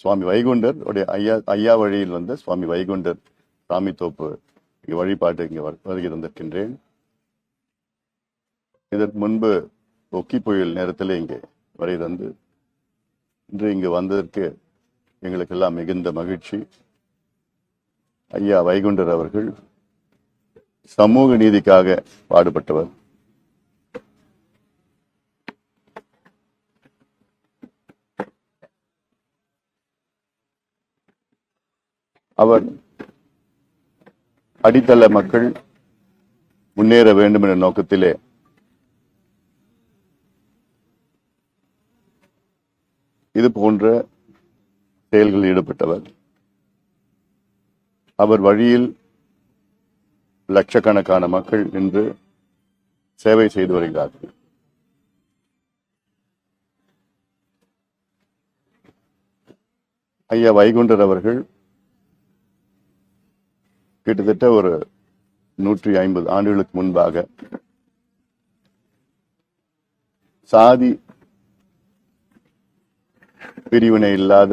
சுவாமி வைகுண்டர் உடைய ஐயா ஐயா வழியில் வந்த சுவாமி வைகுண்டர் சாமித்தோப்பு இங்க வழிபாட்டு இங்கே வருகை தந்திருக்கின்றேன் இதற்கு முன்பு ஒக்கி புயல் நேரத்தில் இங்கே வரை தந்து இன்று இங்கு வந்ததற்கு எங்களுக்கெல்லாம் மிகுந்த மகிழ்ச்சி. ஐயா வைகுண்டர் அவர்கள் சமூக நீதிக்காக பாடுபட்டவர். அவர் அடித்தள மக்கள் முன்னேற வேண்டும் என்ற நோக்கத்திலே இது போன்ற செயல்களில் ஈடுபட்டவர். அவர் வழியில் லட்சக்கணக்கான மக்கள் நின்று சேவை செய்து வருகிறார்கள். ஐயா வைகுண்டர் அவர்கள் கிட்டத்தட்ட ஒரு நூற்றி ஐம்பது ஆண்டுகளுக்கு முன்பாக சாதி பிரிவினை இல்லாத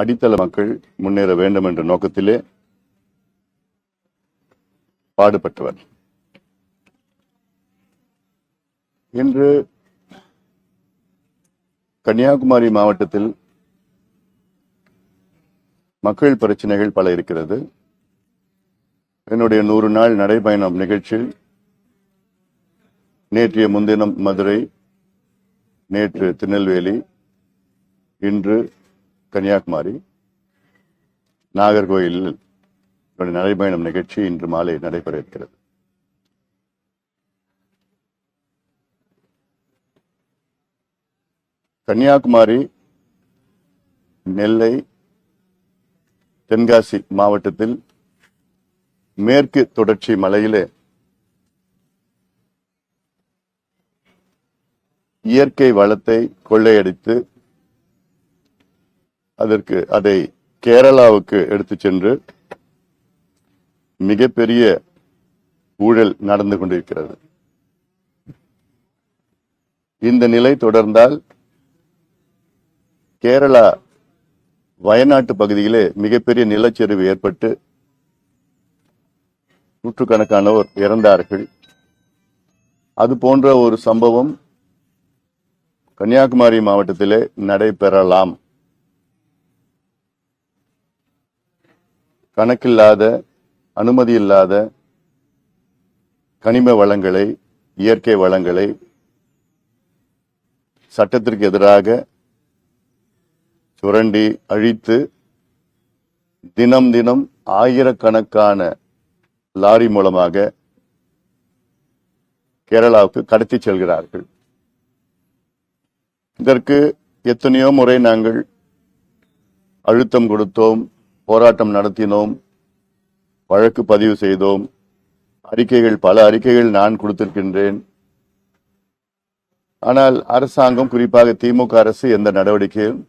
அடித்தள மக்கள் முன்னேற வேண்டும் என்ற நோக்கத்திலே பாடுபட்டவர். இன்று கன்னியாகுமரி மாவட்டத்தில் மக்கள் பிரச்சனைகள் பல இருக்கிறது. என்னுடைய நூறு நாள் நடைபயணம் நிகழ்ச்சி நேற்றைய முன்தினம் மதுரை நேற்று திருநெல்வேலி இன்று கன்னியாகுமரி நாகர்கோயிலில் என்னுடைய நடைபயணம் நிகழ்ச்சி இன்று மாலை நடைபெற இருக்கிறது. கன்னியாகுமரி நெல்லை தென்காசி மாவட்டத்தில் மேற்கு தொடர்ச்சி மலையிலே இயற்கை வளத்தை கொள்ளையடித்து அதற்கு அதை கேரளாவுக்கு எடுத்து சென்று மிகப்பெரிய ஊழல் நடந்து கொண்டிருக்கிறது. இந்த நிலை தொடர்ந்தால் கேரளா வயநாட்டு பகுதியிலே மிகப்பெரிய நிலச்சரிவு ஏற்பட்டு நூற்றுக்கணக்கானோர் இறந்தார்கள். அது போன்ற ஒரு சம்பவம் கன்னியாகுமரி மாவட்டத்திலே நடைபெறலாம். கணக்கில்லாத அனுமதி இல்லாத கனிம வளங்களை இயற்கை வளங்களை சட்டத்திற்கு எதிராக சுரண்டி அழித்து தினம் தினம் ஆயிரக்கணக்கான லாரி மூலமாக கேரளாவுக்கு கடத்தி செல்கிறார்கள். இதற்கு எத்தனையோ முறை நாங்கள் அழுத்தம் கொடுத்தோம் போராட்டம் நடத்தினோம் வழக்கு பதிவு செய்தோம். அறிக்கைகள் பல அறிக்கைகள் நான் கொடுத்திருக்கின்றேன். ஆனால் அரசாங்கம் குறிப்பாக திமுக அரசு எந்த நடவடிக்கையும்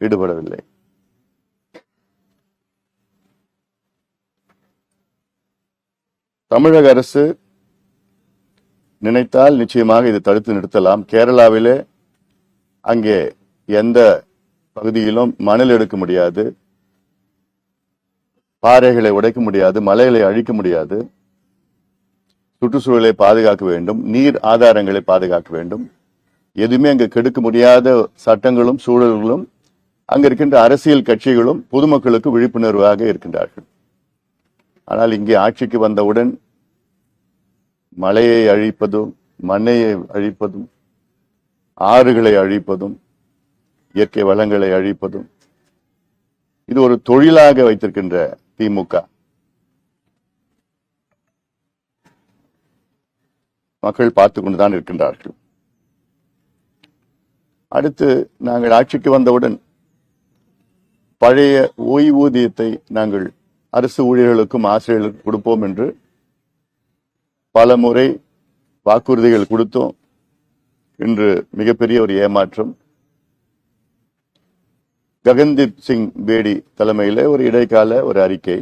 ஈடுபடவில்லை. தமிழக அரசு நினைத்தால் நிச்சயமாக இதை தடுத்து நிறுத்தலாம். கேரளாவிலே அங்கே எந்த பகுதியிலும் மணல் எடுக்க முடியாது. பாறைகளை உடைக்க முடியாது. மலைகளை அழிக்க முடியாது. சுற்றுச்சூழலை பாதுகாக்க வேண்டும். நீர் ஆதாரங்களை பாதுகாக்க வேண்டும். எதுவுமே அங்கு கெடுக்க முடியாத சட்டங்களும் சூழல்களும் அங்க இருக்கின்ற அரசியல் கட்சிகளும் பொதுமக்களுக்கு விழிப்புணர்வாக இருக்கின்றார்கள். ஆனால் இங்கே ஆட்சிக்கு வந்தவுடன் மலையை அழிப்பதும் மண்ணையை அழிப்பதும் ஆறுகளை அழிப்பதும் இயற்கை வளங்களை அழிப்பதும் இது ஒரு தொழிலாக வைத்திருக்கின்ற திமுக. மக்கள் பார்த்து கொண்டுதான் இருக்கின்றார்கள். அடுத்து நாங்கள் ஆட்சிக்கு வந்தவுடன் பழைய ஓய்வூதியத்தை நாங்கள் அரசு ஊழியர்களுக்கும் ஆசிரியர்களுக்கும் கொடுப்போம் என்று பல முறை வாக்குறுதிகள் கொடுத்தோம். இன்று மிகப்பெரிய ஒரு ஏமாற்றம். ககன்தீப் சிங் பேடி தலைமையில் ஒரு இடைக்கால ஒரு அறிக்கை.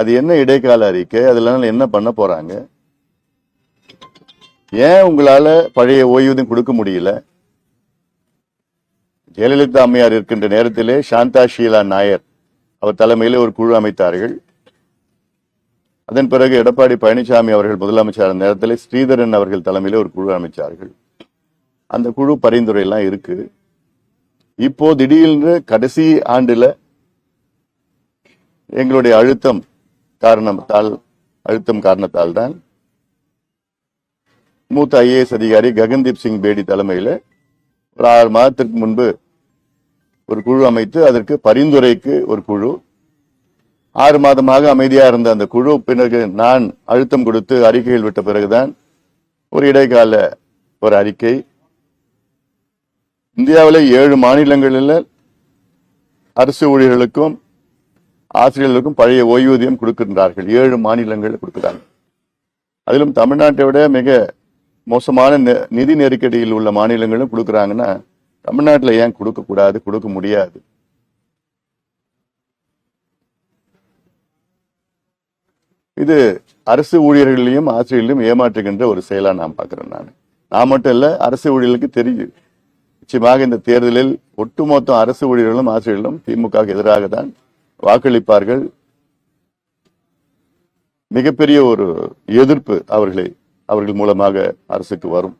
அது என்ன இடைக்கால அறிக்கை? அதில் என்ன பண்ண போறாங்க? ஏன் உங்களால பழைய ஓய்வூதியம் கொடுக்க முடியல? ஜெயலலிதா அம்மையார் இருக்கின்ற நேரத்திலே சாந்தா ஷீலா நாயர் அவர் தலைமையிலே ஒரு குழு அமைத்தார்கள். அதன் பிறகு எடப்பாடி பழனிசாமி அவர்கள் முதலமைச்சர் நேரத்தில் ஸ்ரீதரன் அவர்கள் தலைமையிலே ஒரு குழு அமைச்சார்கள். அந்த குழு பரிந்துரை எல்லாம் இருக்கு. இப்போ திடீர்னு கடைசி ஆண்டுல எங்களுடைய அழுத்தம் காரணத்தால் அழுத்தம் காரணத்தால் தான் மூத்த ஐஏஎஸ் அதிகாரி ககன்தீப் சிங் பேடி தலைமையில ஒரு ஆறு மாதத்திற்கு முன்பு ஒரு குழு அமைத்து அதற்கு பரிந்துரைக்கு ஒரு குழு. ஆறு மாதமாக அமைதியா இருந்த அந்த குழு பிறகு நான் அழுத்தம் கொடுத்து அறிக்கையில் விட்ட பிறகுதான் ஒரு இடைக்கால ஒரு அறிக்கை. இந்தியாவில் ஏழு மாநிலங்களில் அரசு ஊழியர்களுக்கும் ஆசிரியர்களுக்கும் பழைய ஓய்வூதியம் கொடுக்கின்றார்கள். ஏழு மாநிலங்களில் கொடுக்கிறாங்க. அதிலும் தமிழ்நாட்டை விட மிக மோசமான நெ- நிதி நெருக்கடியில் உள்ள மாநிலங்களும் கொடுக்குறாங்கன்னா தமிழ்நாட்டில் ஏன் கொடுக்கக்கூடாது கொடுக்க முடியாது? இது அரசு ஊழியர்களையும் ஆசிரியர்களையும் ஏமாற்றுகின்ற ஒரு செயலா நான் பார்க்குறேன் நான். நான் மட்டும் இல்லை அரசு ஊழியர்களுக்கு தெரியும். நிச்சயமாக இந்த தேர்தலில் ஒட்டுமொத்த அரசு ஊழியர்களும் ஆசிரியர்களும் திமுக எதிராக தான் வாக்களிப்பார்கள். மிகப்பெரிய ஒரு எதிர்ப்பு அவர்களை அவர்கள் மூலமாக அரசுக்கு வரும்.